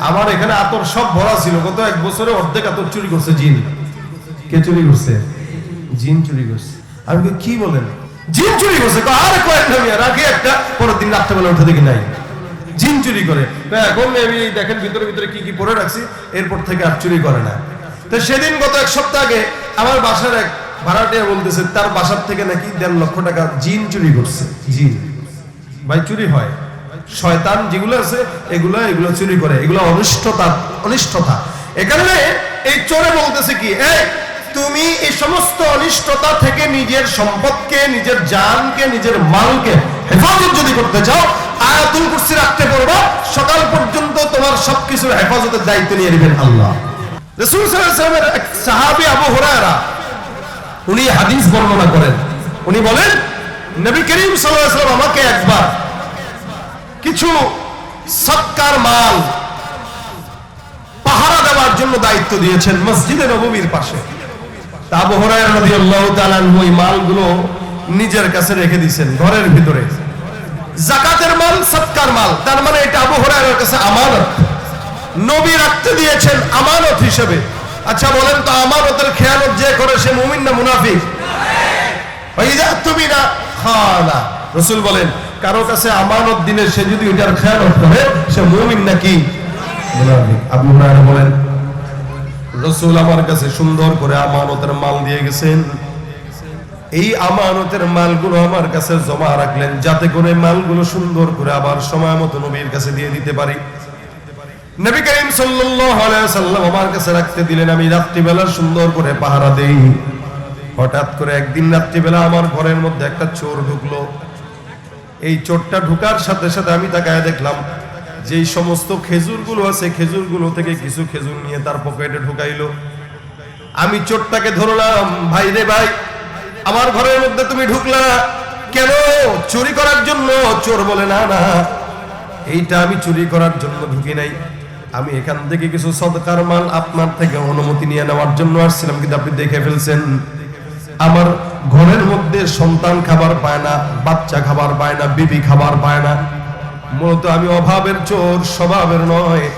আমার এখানে আতর সব ভরা ছিল, গত এক বছরে অর্ধেক আতর চুরি করছে জিন। কে চুরি করছে? জিন চুরি করছে। আমি কি বলেন? জিন চুরি করছে। আরে কয়েক নামিয়া রাখি একটা, পরের দিন রাত্রেবেলা উঠে দেখি নাই। জিন চুরি করে। এখন আমি দেখেন ভিতরে ভিতরে কি কি পরে রাখছি, এরপর থেকে আর চুরি করে না। তো সেদিন গত এক সপ্তাহ আগে আমার বাসার এক ভাড়াটিয়া বলতেছে, তার বাসার থেকে নাকি দেড় লক্ষ টাকা জিন চুরি করছে। জিন। ভাই, চুরি হয়। শয়তান যেগুলো আছে, এগুলো এগুলো চুরি করে, এগুলো অনিষ্টতা অনিষ্টতা। এখানে এই চোরে বলতেছে কি, এই, তুমি এই সমস্ত অনিষ্টতা থেকে নিজের সম্পদকে, নিজের জানকে, নিজের মালকে হেফাজত যদি করতে চাও, আয়াতুল কুরসি রাখতে পারবা সকাল পর্যন্ত তোমার সবকিছুর হেফাজতের দায়িত্ব নিয়ে নেবেন আল্লাহ। রাসূল সাল্লাল্লাহু আলাইহি ওয়াসাল্লামের এক সাহাবী আবু হুরায়রা, উনি হাদিস বর্ণনা করেন। উনি বলেন, নবী করিম সাল্লাল্লাহু আলাইহি আমাকে একবার কিছু সৎকার মাল পাহারা দেওয়ার জন্য দায়িত্ব দিয়েছেন মসজিদে নববীর পাশে। মানে নবী দিয়েছেন আমানত হিসেবে। আচ্ছা বলেন তো আমানতের খেয়ালত যে মুমিন না মুনাফিক? বলেন কারও কাছে আমানত দিনে সে যদি ওইটার খেয়ালত করে, সে মুমিন নাকি? বলেন, রসুল আমার কাছে সুন্দর করে আমানতের মাল দিয়ে গেছেন। এই আমানতের মালগুলো আমার কাছে জমা রাখলেন, যাতে করে মালগুলো সুন্দর করে আবার সময় মতো নবীর কাছে দিয়ে দিতে পারি। নবী করিম সাল্লাম আমার কাছে রাখতে দিলেন, আমি রাত্রিবেলা সুন্দর করে পাহারা দেই। হঠাৎ করে একদিন রাত্রিবেলা আমার ঘরের মধ্যে একটা চোর ঢুকলো। এই চোরটা ঢুকার সাথে সাথে আমি তাকায় দেখলাম যেই সমস্ত খেজুরগুলো আছে, খেজুরগুলো থেকে কিছু খেজুর নিয়ে তার পকেটে ঢুকাইলো। আমি চোরটাকে ধরলাম, ভাই রে ভাই, আমার ঘরের মধ্যে তুমি ঢুকলা কেন? চুরি করার জন্য? চোর বলে, না না, এইটা আমি চুরি করার জন্য ঢুকি নাই। আমি এখান থেকে কিছু সদকার মাল আপনার থেকে অনুমতি নিয়ে নেওয়ার জন্য আসছিলাম। কিন্তু আপনি দেখে ফেলছেন, আমার ঘরের মধ্যে সন্তান খাবার পায় না, বাচ্চা খাবার পায় না, বিবি খাবার পায় না। মূলত আমি অভাবের চোর, স্বভাবের নয়।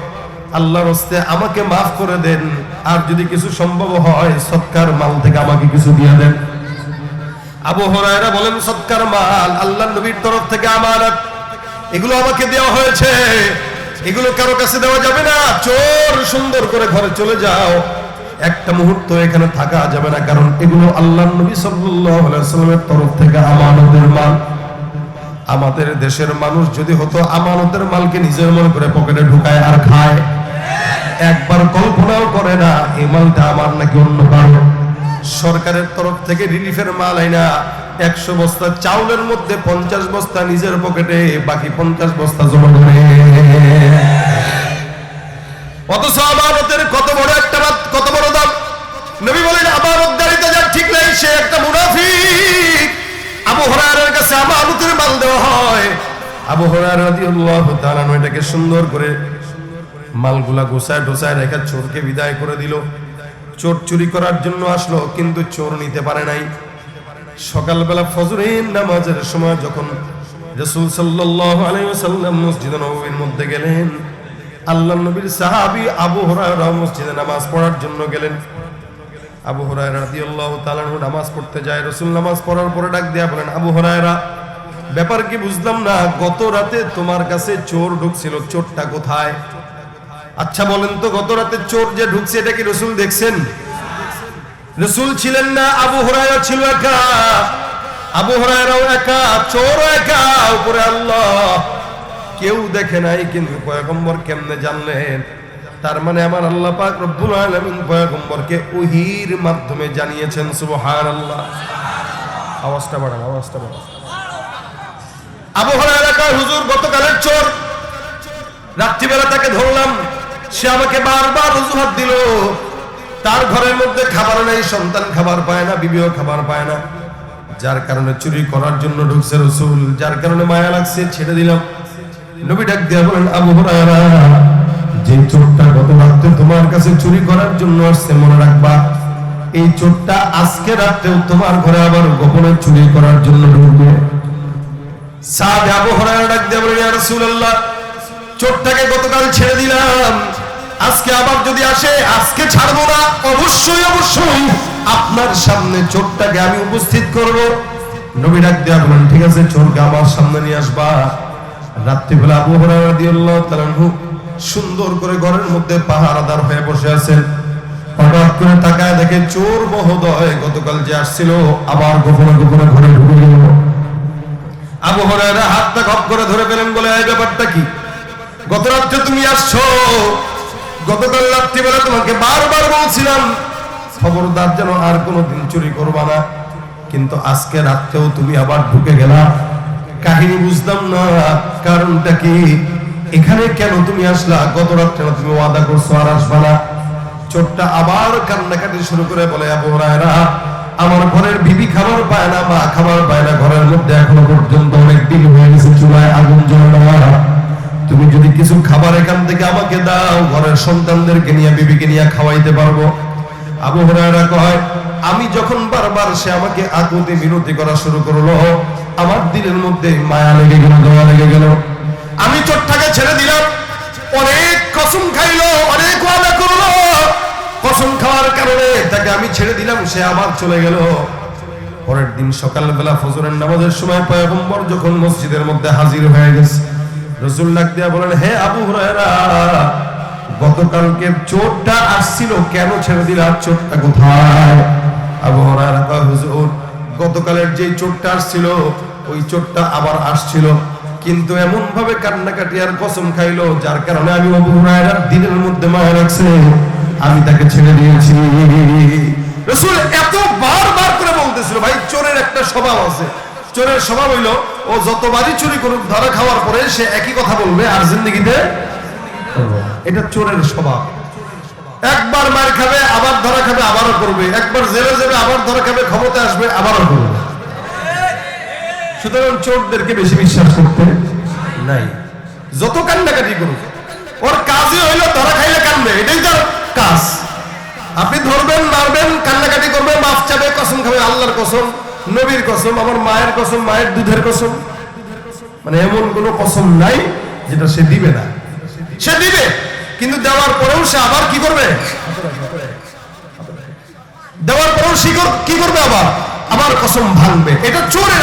আল্লাহর হস্তে আমাকে মাফ করে দেন। আর যদি কিছু সম্ভব হয়, সৎকার মাল থেকে আমাকে কিছু দিয়ে দেন। আবু হরায়রা বলেন, সৎকার মাল, আল্লাহ নবীর তরফ থেকে আমানত। এগুলো আমাকে দেওয়া হয়েছে। এগুলো কারও কাছে দেওয়া যাবে না। চোর সুন্দর করে ঘরে চলে যাও। একটা মুহূর্ত এখানে থাকা যাবে না, কারণ এগুলো আল্লাহ নবী সাল্লামের তরফ থেকে আমানতের মাল। আমাদের দেশের মানুষ যদি হতো আমানতের মালকে নিজের মনে করে পকেটে ঢুকায় আর খায়, একবার কল্পনাও করে না, এই মালটা আমার নাকি অন্য কারও। সরকারের তরফ থেকে রিলিফের মাল আইনা, একশো বস্তা চাউলের মধ্যে পঞ্চাশ বস্তা নিজের পকেটে, বাকি পঞ্চাশ বস্তা জমা করে। অথচ আমানতের কত বড় একটা বাত কত বড় দাম নবী বলেন আমানত দাঁড়িতে যার ঠিক নাই সে একটা মুনাফিক। আবু হরারের কাছে আমানতের মাল দেওয়া হয়। আবু হরার এটাকে সুন্দর করে মালগুলা গোছায় ঢোসায় রেখে চোরকে বিদায় করে দিল। চোর চুরি করার জন্য আসলো, কিন্তু চোর নিতে পারে নাই। সকালবেলা ফজরের নামাজের সময় যখন রসুল সাল্লাল্লাহু আলাইহি ওয়াসাল্লাম মধ্যে গেলেন, আল্লাহ নবীর সাহাবী আবু হুরায়রা মসজিদে নামাজ পড়ার জন্য গেলেন। আবু হরায়রা রাদিয়াল্লাহু তাআলা নামাজ পড়তে যায়, রাসূল নামাজ পড়ার পরে ডাক দিয়া বলেন, আবু হুরায়রা, ব্যাপার কি বুঝলাম না, গত রাতে তোমার কাছে চোর ঢুকছিল, চোরটা কোথায়? আচ্ছা বলেন তো, গত রাতে চোর যে ঢুকছে, এটা কি রসুল দেখছেন? রসুল ছিলেন না, আবু হরাইরা ছিল একা। আবু হরাইরাও একা, চোরও একা, উপরে আল্লাহ। কেউ দেখে নাই, কিন্তু পয়গম্বর কেমনে জানলেন? তার মানে আমার আল্লাহ পাক রব্বুল আলামিন পয়গম্বরকে ওহির মাধ্যমে জানিয়েছেন, সুবহানাল্লাহ। আওয়াজটা বাড়ান আওয়াজটা বাড়ান। আবু হরাইরা কয় হুজুর, গতকালের চোর, রাত্রিবেলা তাকে ধরলাম, সে আমাকে বারবার অজুহাত দিল। তার ঘরের মধ্যে খাবার নেই, সন্তান খাবার পায় না, বিবিও খাবার পায় না। যার কারণে চুরি করার জন্য ঢুকছে রসুল, যার কারণে মায়া লাগছে, ছেড়ে দিলাম। নবী ডাক দিয়া বলেন, আবু হুরায়রা যে চোরটা গত রাতে তোমার কাছে চুরি করার জন্য আসছে, মনে রাখবা, এই চোরটা আজকে রাতেও তোমার ঘরে আবার গোপনে চুরি করার জন্য ঢুকবে। চোরটাকে গতকাল ছেড়ে দিলাম। আজকে আবার যদি আসে, আজকে ছাড়বো না, অবশ্যই অবশ্যই আপনার সামনে চোরটাকে আমি উপস্থিত করব। নবী ডাক বলেন ঠিক আছে, চোরকে আমার সামনে নিয়ে আসবা। রাত্রিবেলা আবু হুরায়রা রাদিয়াল্লাহু তাআলা সুন্দর করে ঘরের মধ্যে পাহারাদার হয়ে বসে আছেন হঠাৎ করে তাকায় দেখে চোর মহোদয় গতকাল যে আসছিল, আবার গোপনে গোপনে ঘরে ঢুকে গেল। আবু হাতটা খপ করে ধরে ফেলেন বলে, এই ব্যাপারটা কি? গত রাত্রে তুমি আসছো। গতকাল রাত্রিবেলা তোমাকে বারবার বলছিলাম, খবরদার যেন আর কোনোদিন চুরি করবা না। কিন্তু আজকে রাত্রেও তুমি আবার ঢুকে গেলা। কাহিনী বুঝতাম না, কারণটা কি? এখানে কেন তুমি আসলা? গত রাত্রে তুমি ওয়াদা করছ আর আসবা না। চোরটা আবার কান্নাকাটি শুরু করে বলে, আবু হুরায়রা, আমার ঘরের বিবি খাবার পায় না, মা খাবার পায় না। ঘরের মধ্যে এখনও পর্যন্ত অনেক দিন হয়ে গেছে, চুলায় আগুন জ্বলে তুমি যদি কিছু খাবার এখান থেকে আমাকে দাও, ঘরের সন্তানদেরকে নিয়ে, বিবিকে নিয়ে খাওয়াইতে পারব। আবু হুরায়রা কয়, আমি যখন বারবার সে আমাকে আকুতি বিরতি করা শুরু করল, আমার দিলের মধ্যে মায়া লেগে গেল, দোয়া লেগে গেল। আমি চোরটাকে ছেড়ে দিলাম। অনেক কসম খাইলো, অনেক ওয়াদা করল। কসম খাওয়ার কারণে তাকে আমি ছেড়ে দিলাম, সে আবার চলে গেল। পরের দিন সকালবেলা ফজরের নামাজের সময় পয়গম্বর যখন মসজিদের মধ্যে হাজির হয়ে গেছে, রসুল ডাক দিয়া বলেন, হে আবু হুরায়রা, গতকালকে চোরটা আসছিল, কেন ছেড়ে দিলা? চোরটা কোথায়? আবু হুরায়রা হুজুর, গতকালের যে চোরটা আসছিল, ওই চোরটা আবার আসছিল। কিন্তু এমন ভাবে কান্নাকাটি আর কসম খাইলো, যার কারণে আমি আবু হুরায়রার দিনের মধ্যে মায়া রাখছে। আমি তাকে ছেড়ে দিয়েছি। রসুল এত বারবার করে বলতেছিল, ভাই, চোরের একটা স্বভাব আছে। চোরের স্বভাব হইল, ও যতবারই চুরি করুক, ধরা খাওয়ার পরে সে একই কথা বলবে আর জিন্দগিতে এটা চোরের স্বভাব। একবার মার খাবে, আবার ধরা খাবে, আবারও করবে। একবার জেলে যাবে, আবার ধরা খাবে ক্ষমতা আসবে, আবারও করবে। সুতরাং চোরদেরকে বেশি বিশ্বাস করতে নাই। যত কান্নাকাটি করুক, ওর কাজই হইল ধরা খাইলে কান্দবে এটাই তার কাজ। আপনি ধরবেন, মারবেন, কান্নাকাটি করবে মাফ চাবে, কসম খাবে, আল্লাহর কসম, নবীর কসম, আমার মায়ের কসম, মায়ের দুধের কসম। মানে এমন কোন কসম নাই যেটা সে দিবে না। সে দিবে, কিন্তু দেওয়ার পরেও সে আবার কি করবে? দেওয়ার পরেও সে কি করবে আবার? আবার কসম ভাঙবে। এটা চোরের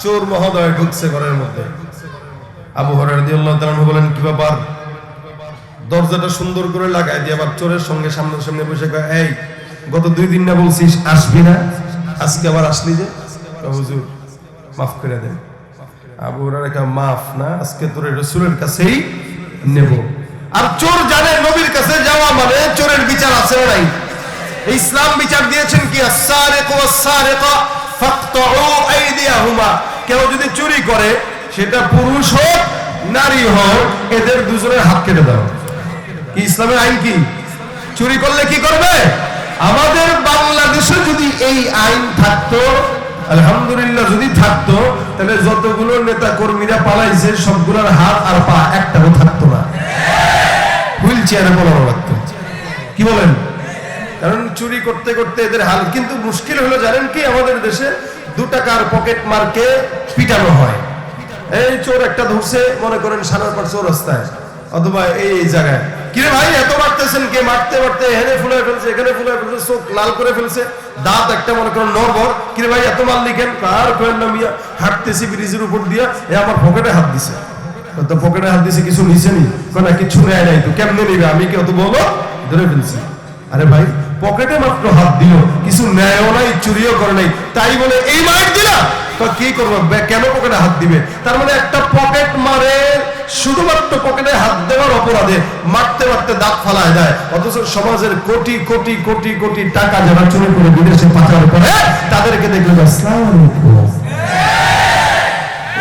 চোর মহোদয় ঢুকছে ঘরের মধ্যে। আবু তাআলা বলেন, কি ব্যাপার? দরজাটা সুন্দর করে লাগাই দিয়ে আবার চোরের সঙ্গে সামনে সামনে বসে এই, গত দুই দিন না বলছিস আসবি না? আজকে আবার আসলি যে? হুজুর, মাফ করে দেন। আবু মাফ না, আজকে তোর রসুলের কাছেই নেব। আর চোর জানে নবীর কাছে যাওয়া মানে চোরের বিচার আছে নাই? ইসলাম বিচার দিয়েছেন কি? ওয়াস-সারিকা। ফাকতাউ আইদিয়াহুমা কেউ যদি চুরি করে, সেটা পুরুষ হোক, নারী হোক, এদের দুজনের হাত কেটে দাও। ইসলামের আইন কি? চুরি করলে কি করবে? আমাদের বাংলাদেশে যদি এই আইন থাকতো, আলহামদুলিল্লাহ যদি থাকতো, তাহলে যতগুলো নেতা কর্মীরা পালাইছে, সবগুলোর হাত আর পা একটাও থাকতো না। হুইল চেয়ারে বলানো লাগতো। কি বলেন? কারণ চুরি করতে করতে এদের হাল। কিন্তু মুশকিল হলো জানেন কি? আমাদের দেশে দু টাকার পকেট মার্কে পিটানো হয়। এই চোর একটা ধরছে, মনে করেন সানার পর চোর রাস্তায়। অথবা এই জায়গায়। কিরে ভাই, এত মারতেছেন কে? মারতে মারতে এখানে ফুলে ফেলছে, এখানে ফুলে ফেলছে, চোখ লাল করে ফেলছে, দাঁত একটা মনে করেন নরবর। কিরে ভাই, এত মাল লিখেন কার কয়েন নামিয়া হাঁটতেছি ব্রিজের উপর দিয়া, এ আমার পকেটে হাত দিছে। তো পকেটে হাত দিছে, কিছু নিছে নি? না, কিছু নেয় নাই তো, কেমনে নিবে? আমি কি অত বলো ধরে ফেলছি। আরে ভাই পকেটে মাত্র হাত দিল, কিছু নেয়ও নাই, চুরিও করে নাই। তাই বলে, এই মাইট দিলা? কি করব? কেন পকেটে হাত দিবে? তার মানে একটা পকেট মারে, শুধুমাত্র পকেটে হাত দেওয়ার অপরাধে মারতে মারতে দাঁত ফালায় দেয়। অথচ সমাজের কোটি কোটি কোটি কোটি টাকা যারা চুরি করে বিদেশে পাচার করে, তাদেরকে দেখলে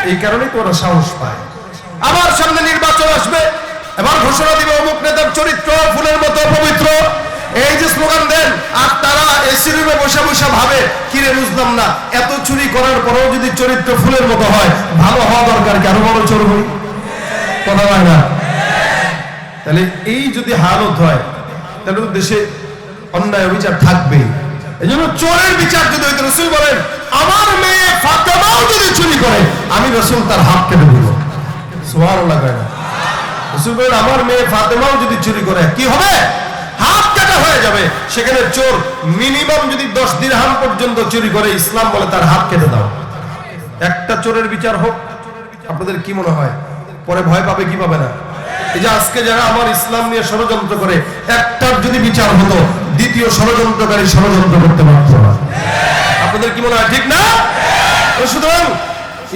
এই কারণেই তোমরা সাহস পায়। আবার সামনে নির্বাচন আসবে। এবার ঘোষণা দিবে অমুক নেতার চরিত্র, ফুলের মসজিদে বসে বসে ভাবে, কিরে বুঝলাম না, এত চুরি করার পরেও যদি চরিত্র ফুলের মতো হয়, ভালো হওয়া দরকার কি আরও বড় চোর হই কথা হয় না? তাহলে এই যদি হালত হয়, তাহলে দেশে অন্যায় বিচার থাকবে। এই জন্য চোরের বিচার যদি হইতে, রসুল বলেন, আমার মেয়ে ফাতেমাও যদি চুরি করে, আমি রসুল তার হাত কেটে দিব। সোহার লাগায় না? রসুল বলেন, আমার মেয়ে ফাতেমাও যদি চুরি করে, কি হবে? হাত কাটা হয়ে যাবে। সেখানে চোর মিনিমাম যদি দশ দিরহাম পর্যন্ত চুরি করে, ইসলাম বলে তার হাত কেটে দাও। একটা চোরের বিচার হোক, আপনাদের কি মনে হয়? পরে ভয় পাবে, কি পাবে না? এই যে আজকে যারা আমার ইসলাম নিয়ে ষড়যন্ত্র করে, একটার যদি বিচার হতো, দ্বিতীয় ষড়যন্ত্রকারী ষড়যন্ত্র করতে পারত না। আপনাদের কি মনে হয়, ঠিক না? সুতরাং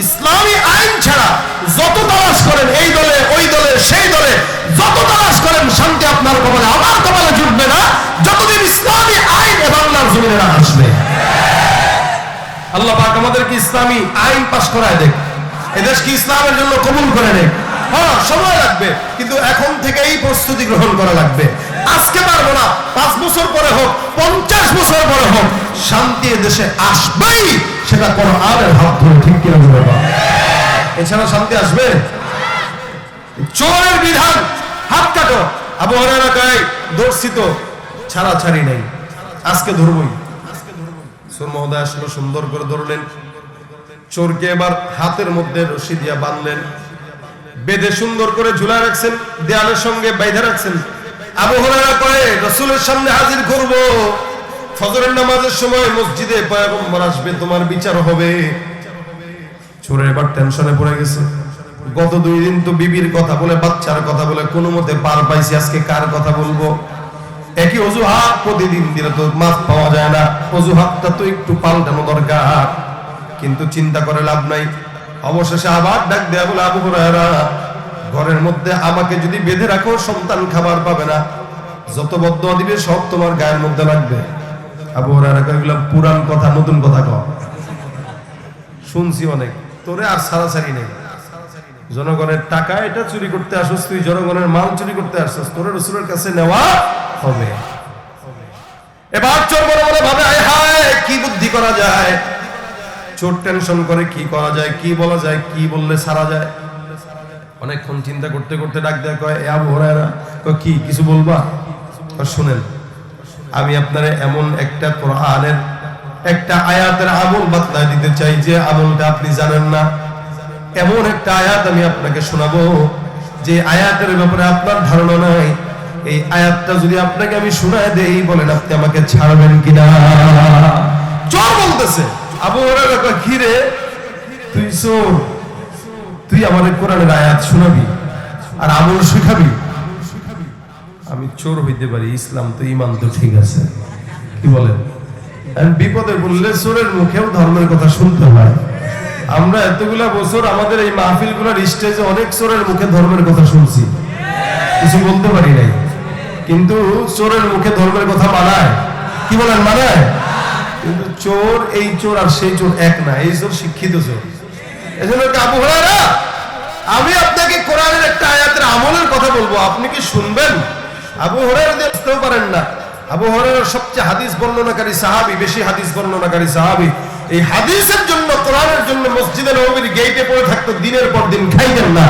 ইসলামী আইন ছাড়া যত তালাশ করেন এই দলে, ওই দলে, সেই দলে, যত তালাশ করেন, শান্তি আপনার কপালে, আমার কপালে জুটবে না। যতদিন ইসলামী আইন এ বাংলার জমিনে না আসবে। আল্লাহ পাক আমাদেরকে ইসলামী আইন পাশ করায় দেখ। এদেশ কি ইসলামের জন্য কবুল করে নেক? হ্যাঁ সময় লাগবে, কিন্তু এখন থেকেই প্রস্তুতি গ্রহণ করা লাগবে। আজকে পারব না, পাঁচ বছর পরে হোক, পঞ্চাশ বছর পরে হোক, শান্তি এদেশে আসবেই। সেটা কোনো আর হাত ধরে ঠিক কিনা বলে। এছাড়া শান্তি আসবে। চোরের বিধান, হাত কাটো। আবু হরারা কয়, দর্শিত, ছাড়া ছাড়ি নাই। আজকে ধরবই। সুর মহোদয় সুন্দর করে ধরলেন। চোরকে এবার হাতের মধ্যে রশি দিয়া বাঁধলেন। বেঁধে সুন্দর করে ঝুলা রাখছেন, দেয়ালের সঙ্গে বাইধে রাখছেন। আবু হরারা কয়ে, রসুলের সামনে হাজির করব। ফজরের নামাজের সময় মসজিদে পয়গম্বর আসবে, তোমার বিচার হবে। চোরের এবার টেনশনে পড়ে গেছে। গত দুই দিন তো বিবির কথা বলে, বাচ্চার কথা বলে, কোনো মতে পার পাইছি, আজকে কার কথা বলব? একই অজুহাত প্রতিদিন দিলে তো মাছ পাওয়া যায় না। অজুহাতটা তো একটু পাল্টানো দরকার। কিন্তু চিন্তা করে লাভ নাই। অবশেষে আবার ডাক দেয়া বলে, আবু হুরায়রা, ঘরের মধ্যে আমাকে যদি বেঁধে রাখো, সন্তান খাবার পাবে না। যত বদ্ধ দিবে, সব তোমার গায়ের মধ্যে লাগবে। পুরান কথা, নতুন কথা কও। শুনছি অনেক। তোরে আর সারাসারি নেই। জনগণের টাকা এটা চুরি করতে আসছিস তুই জনগণের মাল চুরি করতে তোর রসুলের কাছে নেওয়া হবে। এবার চোর বড় বড় ভাবে হায় হায়, কি বুদ্ধি করা যায়? চোর টেনশন করে, কি করা যায়, কি বলা যায়, কি বললে সারা যায়? অনেকক্ষণ চিন্তা করতে করতে ডাক দেয় কয়, এ আবু হরায়রা কি, কিছু বলবা? কয়, শুনেন আমি আপনারে এমন একটা কোরআনের, একটা আয়াতের আমল বাতলায় দিতে চাই যে আমলটা আপনি জানেন না। এমন একটা আয়াত আমি আপনাকে শোনাবো, যে আয়াতের ব্যাপারে আপনার ধারণা নাই। এই আয়াতটা যদি আপনাকে আমি শোনায় দেই, বলেন আপনি আমাকে ছাড়বেন কিনা? চোর বলতেছে, আবু হরায়রা কয়, কি রে? তুই চোর? তুই আমার কোরআনের আয়াত শোনাবি আর আমল শিখাবি? আমি চোর হইতে পারি, ইসলাম তো ইমান তো ঠিক আছে। কি বলেন? বিপদে বললে চোরের মুখেও ধর্মের কথা শুনতে হয়। আমরা এতগুলা বছর আমাদের এই মাহফিলগুলার স্টেজে অনেক চোরের মুখে ধর্মের কথা শুনছি। কিছু বলতে পারি নাই। কিন্তু চোরের মুখে ধর্মের কথা মানায়। কি বলেন, মানায়? কিন্তু চোর এই চোর আর সেই চোর এক না, এই চোর শিক্ষিত চোর। এজন্য আবু হুরায়রা, আমি আপনাকে কোরআনের একটা আয়াতের আমলের কথা বলব। আপনি কি শুনবেন? আবু হুরায়রা দিয়ে বুঝতেও পারেন না আবু হুরায়রা সবচেয়ে হাদিস বর্ণনাকারী সাহাবী বেশি হাদিস বর্ণনাকারী সাহাবী। এই হাদিসের জন্য কোরআনের জন্য মসজিদে নববীর গেটে পড়ে থাকতো দিনের পর দিন খাইতেন না।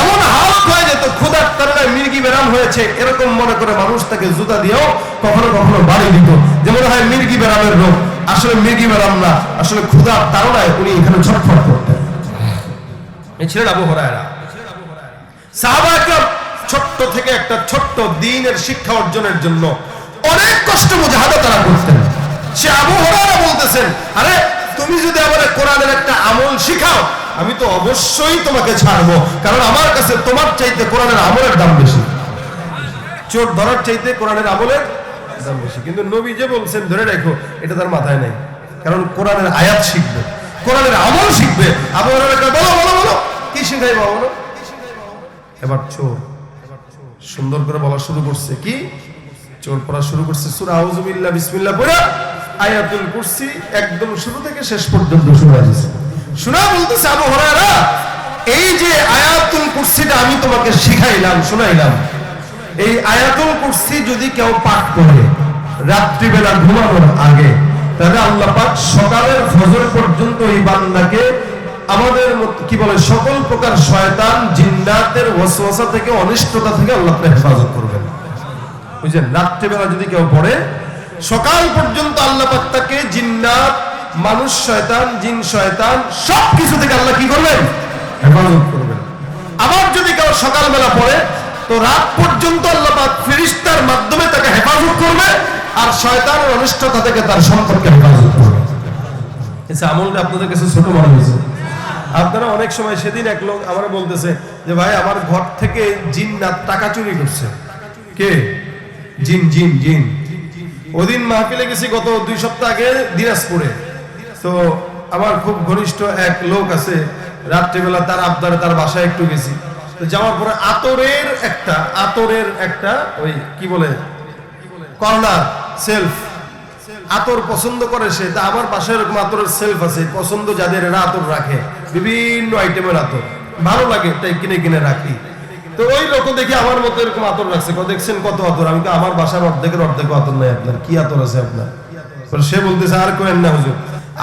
এমন হালত হয়ে যেত ক্ষুধার তারণায় মির্গি বেরাম হয়েছে এরকম মনে করে মানুষ তাকে জুতা দিয়েও কখনো কখনো বাড়ি দিত। যে মনে হয় মির্গি বেরামের রোগ আসলে মির্গি বেরাম না আসলে ক্ষুধার তারণায় উনি এখানে ছটফট করতেন। এই ছিলেন আবু হরায়রা। সাহাবা ছোট্ট থেকে একটা ছোট্ট দিনের শিক্ষা অর্জনের জন্য অনেক কষ্ট মুজাহাদা তারা করতেন। সে আবু হরায়রা বলতেছেন আরে তুমি যদি আমার কোরআনের একটা আমল শিখাও আমি তো অবশ্যই তোমাকে ছাড়বো কারণ আমার কাছে তোমার চাইতে কোরআনের আমলের দাম বেশি। চোর ধরার চাইতে কোরআনের আমলের দাম বেশি। কিন্তু নবী যে বলছেন ধরে রাখো এটা তার মাথায় নাই কারণ কোরআনের আয়াত শিখবে কোরআনের আমল শিখবে। আবু হরায়রা কয়, বলো বলো বলো কি শিখাই বলো? এবার চোর সুন্দর করে বলা শুরু করছে কি? চোর পড়া শুরু করছে। সূরা আউযুবিল্লাহ, বিসমিল্লাহ পড়া আয়াতুল কুরসি একদম শুরু থেকে শেষ পর্যন্ত শোনা বলতেছে আবু হুরায়রা, এই যে আয়াতুল কুরসিটা আমি তোমাকে শিখাইলাম, শোনাইলাম। এই আয়াতুল কুরসি যদি কেউ পাঠ করে, রাত্রিবেলা ঘুমানোর আগে, তাহলে আল্লাহ পাক সকালের ফজর পর্যন্ত এই বান্দাকে আমাদের কি বলে, সকল প্রকার শয়তান জিন্নাতের ওয়াসওয়াসা থেকে, অনিষ্টতা থেকে আল্লাহ হেফাজত করবেন। বুঝলেন রাত্রিবেলা যদি কেউ পড়ে, সকাল পর্যন্ত আল্লাহ পাক তাকে জিন্নাত, মানুষ শয়তান, জিন শয়তান সব কিছু থেকে আল্লাহ কি করবেন? হেফাজত করবেন। আবার যদি কেউ সকালবেলা পড়ে, তো রাত পর্যন্ত আল্লাহ পাক মাধ্যমে তাকে হেফাজত করবে, আর শয়তানের অনিষ্টতা থেকে তার সম্পর্কে হেফাজত করবে। আচ্ছা আমলটা আপনাদের কাছে ছোট মনে হয়েছে। আপনারা অনেক সময় সেদিন এক লোক আমার বলতেছে যে, ভাই, আমার ঘর থেকে জিন্নাত টাকা চুরি করছে। কে? জিন জিন জিন। ওদিন মাহফিলে গেছি গত দুই সপ্তাহ আগে দিনাজপুরে। তো আমার খুব ঘনিষ্ঠ এক লোক আছে, রাত্রিবেলা তার আবদারে তার বাসায় একটু গেছি। তো যাওয়ার পরে আতরের একটা আতরের একটা ওই কি বলে? Corner, shelf. আতর পছন্দ করে সে, তা আমার পাশে এরকম আতরের সেলফ আছে, পছন্দ যাদের এরা আতর রাখে। বিভিন্ন আইটেমের আতর। ভালো লাগে, তাই কিনে কিনে রাখি। তো ওই লোক দেখি আমার মতো এরকম আতর রাখছে। দেখছেন কত আতর? আমি আমার বাসার অর্ধেকের অর্ধেক আতর নাই আপনার। কি আতর আছে আপনার? সে বলতেছে, আর কোয়েন না হুজুর।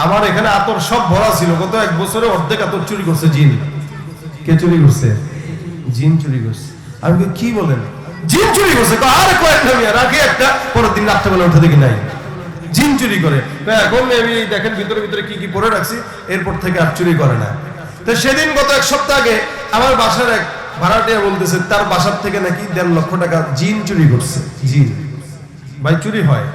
আমার এখানে আতর সব ভরা ছিল। গত এক বছরে অর্ধেক আতর চুরি করছে জিন। কে চুরি করছে? জিন চুরি করছে। আমি কি বলেন? জিন চুরি করছে। আরে কয়েক রাখি একটা, পরের দিন রাত্রেবেলা উঠে দেখি নাই। জিন চুরি করে। এখন আমি দেখেন ভিতরে ভিতরে কি কি পরে রাখছি, এরপর থেকে আর চুরি করে না। তো সেদিন গত এক সপ্তাহ আগে আমার বাসার এক ভাড়াটিয়া বলতেছে, তার বাসার থেকে নাকি দেড় লক্ষ টাকা জিন চুরি করছে। জিন। ভাই, চুরি হয়।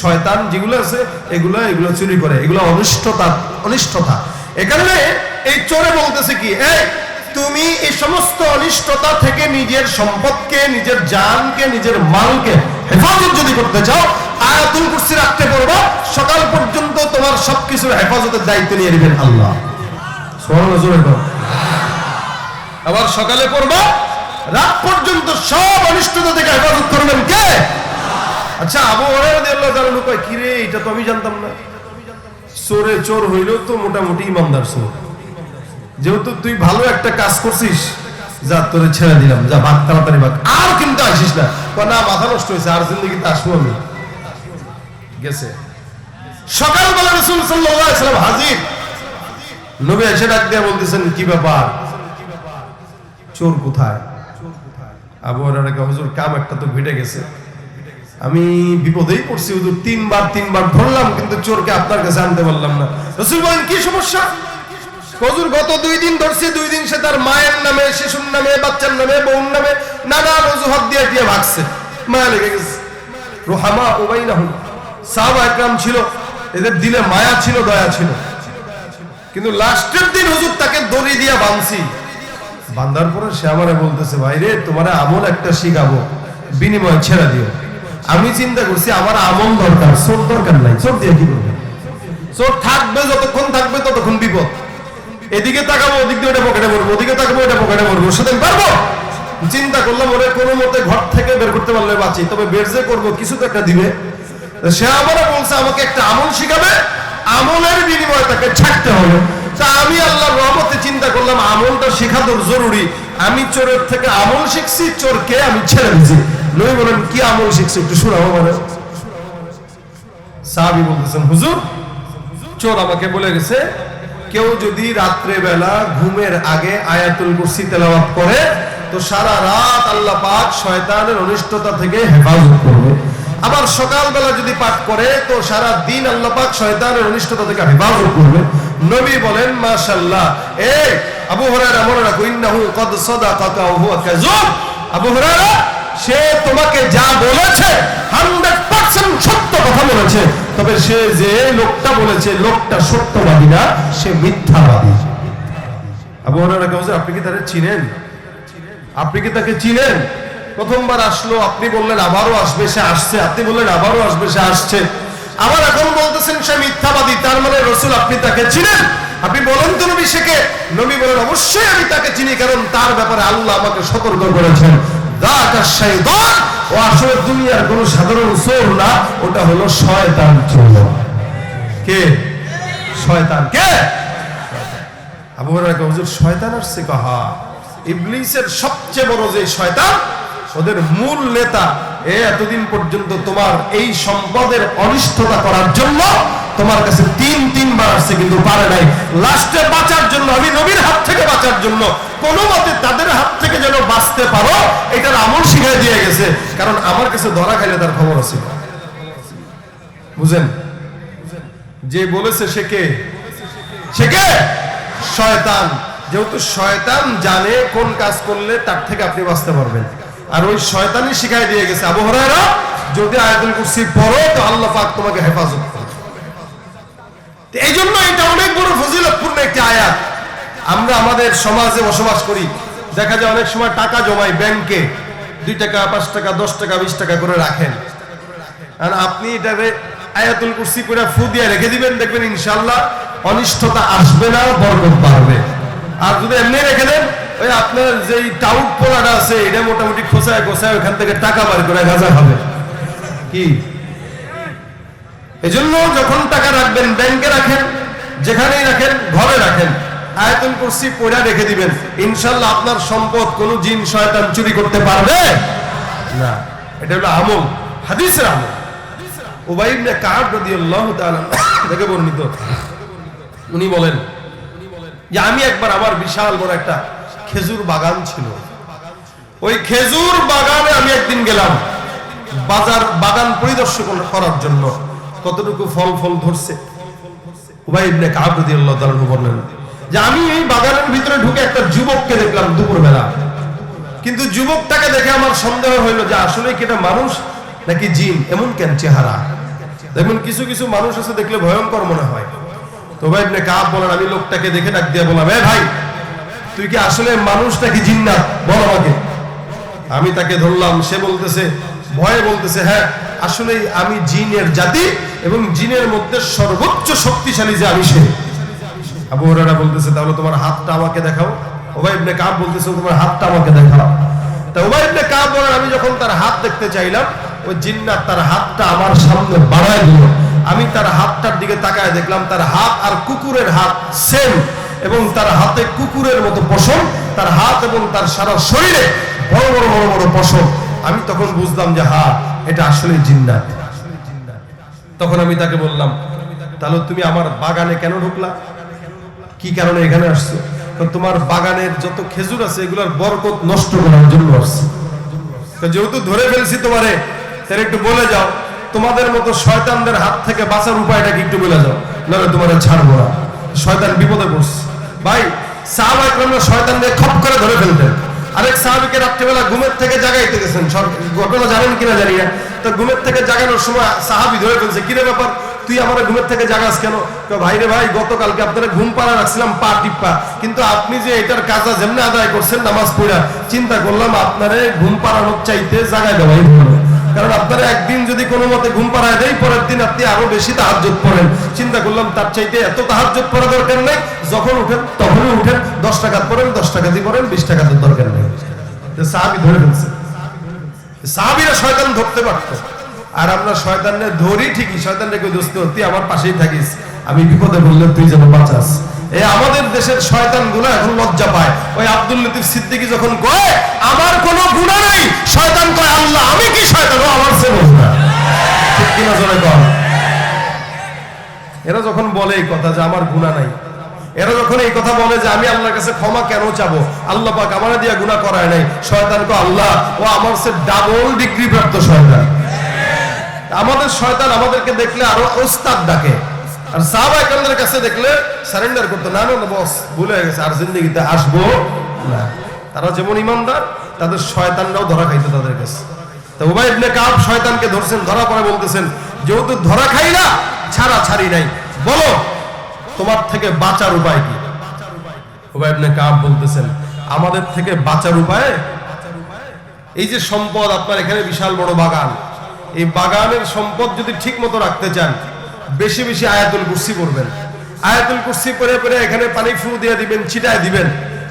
শয়তান যেগুলো আছে, এগুলো এগুলো চুরি করে। এগুলো অনিষ্টতা অনিষ্টতা। এখানে এই চোরে বলতেছে কি, এই, তুমি এই সমস্ত অনিষ্টতা থেকে নিজের সম্পদকে, নিজের জানকে, নিজের মালকে হেফাজত যদি করতে চাও আয়াতুল কুরসি রাখতে সকাল পর্যন্ত তোমার সবকিছুর হেফাজতের দায়িত্ব নিয়ে নেবেন আল্লাহ। আবার সকালে পড়ব রাত পর্যন্ত সব অনিষ্টতা থেকে হেফাজত করবেন কে? আচ্ছা আবু হরাইরাদিয়াল্লাহু তাআলা কয় কি রে এটা তো আমি জানতাম না। চোরে চোর হইলেও তো মোটামুটি ইমানদার চোর। যেহেতু তুই ভালো একটা কাজ করছিস যা তোরে ছেড়ে দিলাম যা ভাগ তাড়াতাড়ি ভাগ। আর কিন্তু আসিস না। না মাথা নষ্ট হয়েছে আর জিন্দগিতে আসব আমি। গেছে। সকালবেলা রসুল সাল্লাম হাজির। নবী এসে ডাক দিয়ে বলতেছেন, কি ব্যাপার? চোর কোথায়? আমি বিপদেই পড়ছি তিনবার তিনবার ধরলাম, কিন্তু চোরকে আপনার কাছে আনতে পারলাম না। রসুল বলেন, কি সমস্যা? গত দুই দিন ধরছে, দুই দিন সে তার মায়ের নামে, শিশুর নামে, বাচ্চার নামে, বউর নামে নানান অজুহাত দিয়ে দিয়ে ভাগছে। মায়া লেগে গেছে। রোহামা ওবাই না সাহাবা একরাম ছিল, এদের দিলে মায়া ছিল, দয়া ছিল। কিন্তু লাস্টের দিন হুজুর তাকে দড়ি দিয়া বাঁধছি বান্ধার পরে সে আমারে বলতেছে, ভাই রে, তোমার আমল একটা শিখাবো, বিনিময় ছেড়ে দিও। আমি চিন্তা করছি, আমার আমল দরকার, চোর দরকার নাই, চোর দিয়ে কি করবে? চোর থাকবে, যতক্ষণ থাকবে, ততক্ষণ বিপদ। এদিকে তাকাবো, ওদিক দিয়ে ওটা পকেটে পড়ব ওদিকে তাকাবো, ওটা পকেটে পড়ব আমি পারব? চিন্তা করলাম, ওরে কোনো মতে ঘর থেকে বের করতে পারলে বাঁচি, তবে বের যে করব, কিছু তো একটা দিবে। সে আমারও বলছে, আমাকে একটা আমল শিখাবে। আমলের বিনিময়ে তাকে ছাড়তে হবে। তা আমি আল্লাহর রহমতে চিন্তা করলাম, আমলটা শেখা তোর জরুরি। আমি চোরের থেকে আমল শিখছি, চোরকে আমি ছেড়ে দিছি নই বলেন, কি আমল শিখছি একটু শোনাবো মানে সাহাবি বলতেছেন, হুজুর, চোর আমাকে বলে গেছে, কেউ যদি রাত্রে বেলা ঘুমের আগে আয়াতুল কুরসি তেলাওয়াত করে, তো সারা রাত আল্লাহ পাক শয়তানের অনিষ্টতা থেকে হেফাজত করবে। আবার সকালবেলা যদি পাঠ করে, তো সারা দিন আল্লাহ পাক শয়তানের অনিষ্টতা থেকে হেফাজত করবে। নবী বলেন, মাশাআল্লাহ। এই, আবু হুরায়রা মনে রাখো, ইন্নাহু কদ সাদাকাকা ওয়া হুয়া কাযুব। আবু হুরায়রা, সে তোমাকে যা বলেছে 100% সত্য কথা বলেছে। তবে সে যে লোকটা বলেছে, লোকটা সত্যবাদী না, সে মিথ্যাবাদী। আবু হুরায়রা কে আপনি কি তারে চিনেন? আপনি কি তাকে চিনেন? প্রথমবার আসলো, আপনি বললেন আবারও আসবে, সে আসছে। আপনি বললেন আবারও আসবে, সে আসছে। আবার এখন বলতেছেন সে মিথ্যাবাদী, তার মানে রসুল আপনি তাকে চিনেন? আপনি বলেন তো নবী শেখে। নবী বলেন, অবশ্যই আমি তাকে চিনি, কারণ তার ব্যাপারে আল্লাহ আমাকে সতর্ক করেছেন। ও আসলে দুনিয়ার কোনো সাধারণ চোর না, ওটা হলো শয়তান চোর। কে? শয়তান। কে? আবু হুজুর, শয়তান আসছে কাহা ইবলিসের সবচেয়ে বড় যে শয়তান ওদের মূল নেতা এ এতদিন পর্যন্ত তোমার এই সম্পদের অনিষ্টতা করার জন্য তোমার কাছে তিন, তিনবার আসছে, কিন্তু পারে নাই। লাস্টে বাঁচার জন্য, আমি নবীর হাত থেকে বাঁচার জন্য, কোনো মতে তাদের হাত থেকে যেন বাঁচতে পারো, এটার আমল শিখাই দিয়ে গেছে। কারণ আমার কাছে ধরা খাইলে তার খবর আছে। বুঝেন? যে বলেছে সে কে? সে কে? শয়তান। যেহেতু শয়তান জানে কোন কাজ করলে তার থেকে আপনি বাঁচতে পারবেন। আর ওই শয়তানি শিখাই দিয়ে গেছে। আবু হরায়রা, যদি আয়াতুল কুরসি পড়ো, তো আল্লাহ পাক তোমাকে হেফাজত করবে। এই জন্য এটা অনেক বড় ফজিলতপূর্ণ একটি আয়াত। আমরা আমাদের সমাজে বসবাস করি। দেখা যায় অনেক সময় টাকা জমাই ব্যাংকে। দুই টাকা, পাঁচ টাকা, দশ টাকা, বিশ টাকা করে রাখেন। আর আপনি এটাকে আয়াতুল কুরসি করে ফু দিয়ে রেখে দিবেন, দেখবেন ইনশাল্লাহ অনিষ্টতা আসবে না, বরকত বাড়বে। আর যদি এমনি রেখে দেন ওই আপনার যেই টাউট পোলাটা আছে, এটা মোটামুটি খোসায় খোসায় ওখান থেকে টাকা বার করে গাজা হবে কি? এজন্য যখন টাকা রাখবেন, ব্যাংকে রাখেন, যেখানেই রাখেন, ঘরে রাখেন। আয়াতুল কুরসি পড়া রেখে দিবেন। ইনশাল্লাহ আপনার সম্পদ কোন জিন, শয়তান চুরি করতে পারবে? না। এটা হলো আমল। হাদিসের আমল। উবাই ইবনে কাব রাদিয়াল্লাহু তাআলা থেকে বর্ণিত। উনি বলেন যে, আমি একবার আমার বিশাল বড় একটা খেজুর বাগান ছিল। ওই খেজুর বাগানে আমি একদিন গেলাম। বাজার, বাগান পরিদর্শন করার জন্য। কতটুকু ফল ফল ধরছে? ইবনে কাব আমি এই বাগানের ভিতরে ঢুকে একটা যুবককে দেখলাম দুপুরবেলা। কিন্তু যুবকটাকে দেখে আমার সন্দেহ হইল যে আসলে কি এটা মানুষ নাকি জিন? এমন কেন চেহারা? দেখুন, কিছু কিছু মানুষ আছে দেখলে ভয়ঙ্কর মনে হয়। তো ভাই আপনি কাপ বলেন আমি লোকটাকে দেখে ডাক দিয়ে বললাম, এ ভাই তুই কি আসলে মানুষ নাকি জিন্নাত বল আমাকে। আমি তাকে ধরলাম, সে বলতেছে, ভয়ে বলতেছে হ্যাঁ আসলে আমি জিনের জাতি এবং জিনের মধ্যে সর্বোচ্চ শক্তিশালী যে আমি সে। আবু হুরায়রা বলতেছে, তাহলে তোমার হাতটা আমাকে দেখাও। ওবাই ইবনে কাব বলতেছে তোমার হাতটা আমাকে দেখাও। তা ওবাই ইবনে কাব বলেন, আমি যখন তার হাত দেখতে চাইলাম ওই জিন্নাত তার হাতটা আমার সামনে বাড়ায় দিল। আমি তার হাতটার দিকে তাকায় দেখলাম, তার হাত আর কুকুরের হাত সেম এবং তার হাতে কুকুরের মতো পশম, তার হাত এবং তার সারা শরীরে বড় বড় বড় বড় পশম। আমি তখন বুঝলাম যে হা, এটা আসলে জিন্নাত। তখন আমি তাকে বললাম, তাহলে তুমি আমার বাগানে কেন ঢুকলা? কি কারণে এখানে আসছো? তোমার বাগানের যত খেজুর আছে, এগুলোর বরকত নষ্ট করার জন্য আসছে। যেহেতু ধরে ফেলছি তোমারে, তাহলে একটু বলে যাও, তোমাদের মতো শয়তানদের হাত থেকে বাঁচার উপায়টা কি একটু বলে যাও? নাহলে তোমার ছাড়বো না। শয়তান বিপদে পড়ছে। ভাই সাহাবা একরামরা শয়তানদের খপ করে ধরে ফেলতেন। আরেক সাহাবিকে রাত্রিবেলা ঘুমের থেকে জাগাইতে গেছেন ঘটনা জানেন কিনা জানি না। তো ঘুমের থেকে জাগানোর সময় সাহাবি ধরে ফেলছে। কিরে ব্যাপার? তুই আমার ঘুমের থেকে জাগাস কেন? তো ভাই রে ভাই, গতকালকে আপনারা ঘুম পাড়া রাখছিলাম, পা টিপ্পা। কিন্তু আপনি যে এটার কাজা যেমনি আদায় করছেন, নামাজ পড়া, চিন্তা করলাম আপনারে ঘুম পাড়ানোর চাইতে জাগাই দেওয়াই ভালো। কারণ আপনারা একদিন যদি কোনো মতে ঘুম পাড়ায় দেয়, পরের দিন আপনি আরও বেশি তাহাজ্জুদ পড়েন। চিন্তা করলাম, তার চাইতে এত তাহাজ্জুদ পড়া দরকার নেই। যখন উঠেন, তখনই উঠেন, দশ টাকা পড়েন, দশ টাকা দিয়ে পড়েন, বিশ টাকা তো দরকার নেই। সাহাবি ধরে ফেলছে। সাহাবিরা শয়তান ধরতে পারতো। আর আমরা শয়তানে ধরি ঠিকই, শয়তানরে কই দোস্ত, তুই আমার পাশেই থাকিস। আমি বিপদে বললে তুই যেন বাঁচাস। এই আমাদের দেশের শয়তানগুলো এখন লজ্জা পায়। ওই আব্দুল লতিফ সিদ্দিকী যখন কয়, আমার কোনো গুণা নেই শয়তান কয়, আল্লাহ, আমি কি শয়তান? আমার সে এরা যখন বলে এই কথা যে আমার গুণা নাই, এরা যখন এই কথা বলে যে আমি আল্লাহর কাছে ক্ষমা কেন চাবো? আল্লাহ পাক আমার দিয়ে গুণা করায় নাই। শয়তান কো আল্লাহ, ও আমার সে ডাবল ডিগ্রি প্রাপ্ত শয়তান। আমাদের শয়তান আমাদেরকে দেখলে আরও ওস্তাদ ডাকে। আর সাহাবা একরামদের কাছে দেখলে সারেন্ডার করতো। না না বস ভুলে গেছে, আর জিন্দগিতে আসব না। তারা যেমন ইমানদার, তাদের শয়তানরাও ধরা খাইতো তাদের কাছে। তো উবাই ইবনে কাব শয়তানকে ধরছেন, ধরা পরে বলতেছেন, যেহেতু ধরা খাই না, ছাড়া ছাড়ি নাই। বলো, তোমার থেকে বাঁচার উপায় কি? উবাই ইবনে কাব বলতেছেন, আমাদের থেকে বাঁচার উপায়? এই যে সম্পদ, আপনার এখানে বিশাল বড় বাগান। এই বাগানের সম্পদ যদি ঠিক মতো রাখতে চান বেশি বেশি আয়াতুল কুরসি পড়বেন। আয়াতুল কুরসি পরে পরে এখানে পানি ফু দিয়ে দিবেন, ছিটায় দিবেন।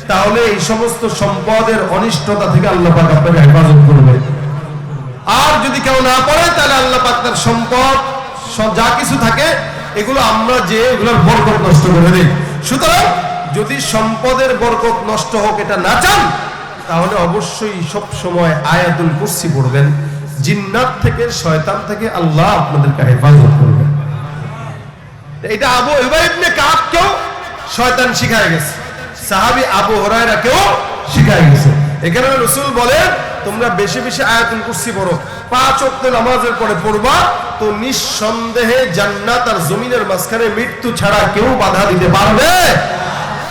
তাহলে এই সমস্ত সম্পদের অনিষ্টতা থেকে আল্লাহ পাক আপনাকে হেফাজত করবে। আর যদি কেউ না পড়ে, তাহলে আল্লাহ পাক তার সম্পদ যা কিছু থাকে, এগুলো আমরা যে এগুলোর বরকত নষ্ট করে দিই। সুতরাং যদি সম্পদের বরকত নষ্ট হোক, এটা না চান, তাহলে অবশ্যই সব সময় আয়াতুল কুরসি পড়বেন। জিন্নাত থেকে, শয়তান থেকে আল্লাহ আপনাদেরকে হেফাজত করবে। এটা আবু ইবাইবনে কেউ শয়তান শিখায় গেছে। সাহাবি আবু হুরায়রাকেও শিখায় গেছে। এখানে রসুল বলেন তোমরা বেশি বেশি আয়াতুল কুরসি পড়ো। পাঁচ ওয়াক্ত নামাজের পরে পড়বা, তো নিঃসন্দেহে জান্নাত আর জমিনের মাঝখানে মৃত্যু ছাড়া কেউ বাধা দিতে পারবে